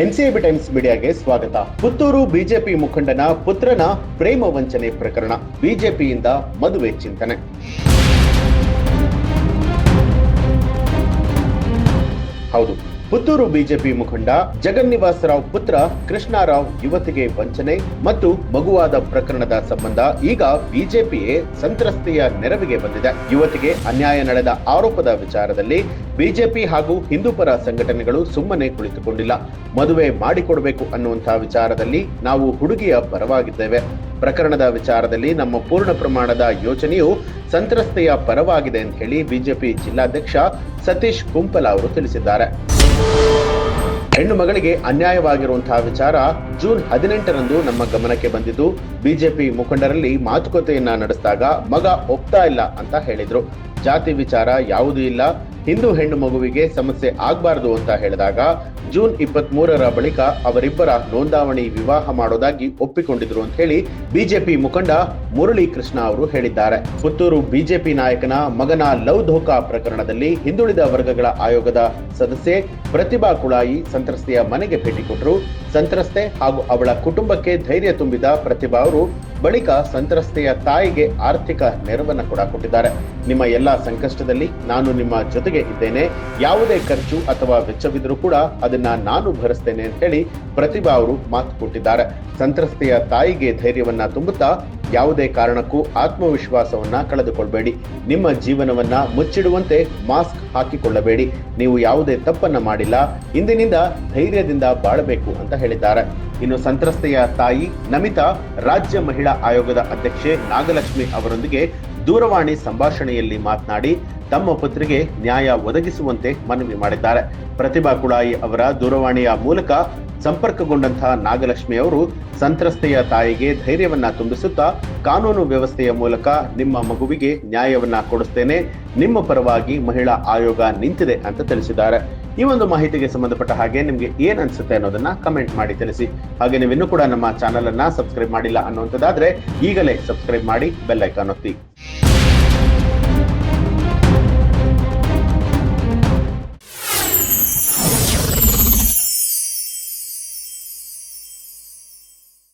ಎನ್ಸಿಎಬಿ times ಮೀಡಿಯಾಗೆ ಸ್ವಾಗತ. Puttur BJP ಮುಖಂಡನ ಪುತ್ರನ ಪ್ರೇಮ ವಂಚನೆ ಪ್ರಕರಣ, ಬಿಜೆಪಿಯಿಂದ ಮದುವೆ ಚಿಂತನೆ. ಹೌದು. ಪುತ್ತೂರು ಬಿಜೆಪಿ ಮುಖಂಡ ಜಗನ್ನಿವಾಸ ರಾವ್ ಪುತ್ರ ಕೃಷ್ಣಾರಾವ್ ಯುವತಿಗೆ ವಂಚನೆ ಮತ್ತು ಮಗುವಾದ ಪ್ರಕರಣದ ಸಂಬಂಧ ಈಗ ಬಿಜೆಪಿಯೇ ಸಂತ್ರಸ್ತೆಯ ನೆರವಿಗೆ ಬಂದಿದೆ. ಯುವತಿಗೆ ಅನ್ಯಾಯ ನಡೆದ ಆರೋಪದ ವಿಚಾರದಲ್ಲಿ ಬಿಜೆಪಿ ಹಾಗೂ ಹಿಂದೂಪರ ಸಂಘಟನೆಗಳು ಸುಮ್ಮನೆ ಕುಳಿತುಕೊಂಡಿಲ್ಲ. ಮದುವೆ ಮಾಡಿಕೊಡಬೇಕು ಅನ್ನುವಂತಹ ವಿಚಾರದಲ್ಲಿ ನಾವು ಹುಡುಗಿಯ ಪರವಾಗಿದ್ದೇವೆ. ಪ್ರಕರಣದ ವಿಚಾರದಲ್ಲಿ ನಮ್ಮ ಪೂರ್ಣ ಪ್ರಮಾಣದ ಯೋಚನೆಯು ಸಂತ್ರಸ್ತೆಯ ಪರವಾಗಿದೆ ಅಂತ ಹೇಳಿ ಬಿಜೆಪಿ ಜಿಲ್ಲಾಧ್ಯಕ್ಷ ಸತೀಶ್ ಕುಂಪಲ ಅವರು ತಿಳಿಸಿದ್ದಾರೆ. ಹೆಣ್ಣು ಮಗಳಿಗೆ ಅನ್ಯಾಯವಾಗಿರುವಂತಹ ವಿಚಾರ ಜೂನ್ ಹದಿನೆಂಟರಂದು ನಮ್ಮ ಗಮನಕ್ಕೆ ಬಂದಿದ್ದು, ಬಿಜೆಪಿ ಮುಖಂಡರಲ್ಲಿ ಮಾತುಕತೆಯನ್ನ ನಡೆಸಿದಾಗ ಮಗ ಒಪ್ತಾ ಇಲ್ಲ ಅಂತ ಹೇಳಿದ್ರು. ಜಾತಿ ವಿಚಾರ ಯಾವುದೂ ಇಲ್ಲ. ಹಿಂದೂ ಹೆಣ್ಣು ಮಗುವಿಗೆ ಸಮಸ್ಯೆ ಆಗಬಾರದು ಅಂತ ಹೇಳಿದಾಗ ಜೂನ್ ಇಪ್ಪತ್ತ್ ಮೂರರ ಬಳಿಕ ಅವರಿಬ್ಬರ ನೋಂದಾವಣಿ ವಿವಾಹ ಮಾಡೋದಾಗಿ ಒಪ್ಪಿಕೊಂಡಿದ್ರು ಅಂತ ಹೇಳಿ ಬಿಜೆಪಿ ಮುಖಂಡ ಮುರಳಿ ಕೃಷ್ಣ ಅವರು ಹೇಳಿದ್ದಾರೆ. ಪುತ್ತೂರು ಬಿಜೆಪಿ ನಾಯಕನ ಮಗನ ಲವ್ ಧೋಕಾ ಪ್ರಕರಣದಲ್ಲಿ ಹಿಂದುಳಿದ ವರ್ಗಗಳ ಆಯೋಗದ ಸದಸ್ಯೆ ಪ್ರತಿಭಾ ಕುಳಾಯಿ ಸಂತ್ರಸ್ತೆಯ ಮನೆಗೆ ಭೇಟಿ ಕೊಟ್ಟರು. ಸಂತ್ರಸ್ತೆ ಹಾಗೂ ಅವಳ ಕುಟುಂಬಕ್ಕೆ ಧೈರ್ಯ ತುಂಬಿದ ಪ್ರತಿಭಾ ಅವರು ಬಳಿಕ ಸಂತ್ರಸ್ತೆಯ ತಾಯಿಗೆ ಆರ್ಥಿಕ ನೆರವನ್ನು ಕೂಡ ಕೊಟ್ಟಿದ್ದಾರೆ. ನಿಮ್ಮ ಎಲ್ಲಾ ಸಂಕಷ್ಟದಲ್ಲಿ ನಾನು ನಿಮ್ಮ ಜೊತೆಗೆ ಇದ್ದೇನೆ. ಯಾವುದೇ ಖರ್ಚು ಅಥವಾ ವೆಚ್ಚವಿದ್ರೂ ಕೂಡ ಅದನ್ನ ನಾನು ಭರಿಸ್ತೇನೆ ಅಂತ ಹೇಳಿ ಪ್ರತಿಭಾ ಅವರು ಮಾತು ಕೊಟ್ಟಿದ್ದಾರೆ. ಸಂತ್ರಸ್ತೆಯ ತಾಯಿಗೆ ಧೈರ್ಯವನ್ನ ತುಂಬುತ್ತಾ ಯಾವುದೇ ಕಾರಣಕ್ಕೂ ಆತ್ಮವಿಶ್ವಾಸವನ್ನ ಕಳೆದುಕೊಳ್ಬೇಡಿ. ನಿಮ್ಮ ಜೀವನವನ್ನ ಮುಚ್ಚಿಡುವಂತೆ ಮಾಸ್ಕ್ ಹಾಕಿಕೊಳ್ಳಬೇಡಿ. ನೀವು ಯಾವುದೇ ತಪ್ಪನ್ನ ಮಾಡಿಲ್ಲ. ಇಂದಿನಿಂದ ಧೈರ್ಯದಿಂದ ಬಾಳಬೇಕು ಅಂತ ಹೇಳಿದ್ದಾರೆ. ಇನ್ನು ಸಂತ್ರಸ್ತೆಯ ತಾಯಿ ನಮಿತಾ, ರಾಜ್ಯ ಮಹಿಳಾ ಆಯೋಗದ ಅಧ್ಯಕ್ಷೆ ನಾಗಲಕ್ಷ್ಮಿ ಅವರೊಂದಿಗೆ ದೂರವಾಣಿ ಸಂಭಾಷಣೆಯಲ್ಲಿ ಮಾತನಾಡಿ, ತಮ್ಮ ಪುತ್ರಿಗೆ ನ್ಯಾಯ ಒದಗಿಸುವಂತೆ ಮನವಿ ಮಾಡಿದ್ದಾರೆ. ಪ್ರತಿಭಾ ಕುಳಾಯಿ ಅವರ ದೂರವಾಣಿಯ ಮೂಲಕ ಸಂಪರ್ಕಗೊಂಡಂತಹ ನಾಗಲಕ್ಷ್ಮಿ ಅವರು ಸಂತ್ರಸ್ತೆಯ ತಾಯಿಗೆ ಧೈರ್ಯವನ್ನ ತುಂಬಿಸುತ್ತಾ, ಕಾನೂನು ವ್ಯವಸ್ಥೆಯ ಮೂಲಕ ನಿಮ್ಮ ಮಗುವಿಗೆ ನ್ಯಾಯವನ್ನ ಕೊಡಿಸ್ತೇನೆ, ನಿಮ್ಮ ಪರವಾಗಿ ಮಹಿಳಾ ಆಯೋಗ ನಿಂತಿದೆ ಅಂತ ತಿಳಿಸಿದ್ದಾರೆ. ಈ ಒಂದು ಮಾಹಿತಿಗೆ ಸಂಬಂಧಪಟ್ಟ ಹಾಗೆ ನಿಮಗೆ ಏನ್ ಅನ್ಸುತ್ತೆ ಅನ್ನೋದನ್ನ ಕಮೆಂಟ್ ಮಾಡಿ ತಿಳಿಸಿ. ಹಾಗೆ ನೀವು ಇನ್ನೂ ಕೂಡ ನಮ್ಮ ಚಾನಲ್ ಅನ್ನ ಸಬ್ಸ್ಕ್ರೈಬ್ ಮಾಡಿಲ್ಲ ಅನ್ನುವಂಥದ್ದಾದ್ರೆ ಈಗಲೇ ಸಬ್ಸ್ಕ್ರೈಬ್ ಮಾಡಿ ಬೆಲ್ ಐಕಾನ್ ಒತ್ತಿ.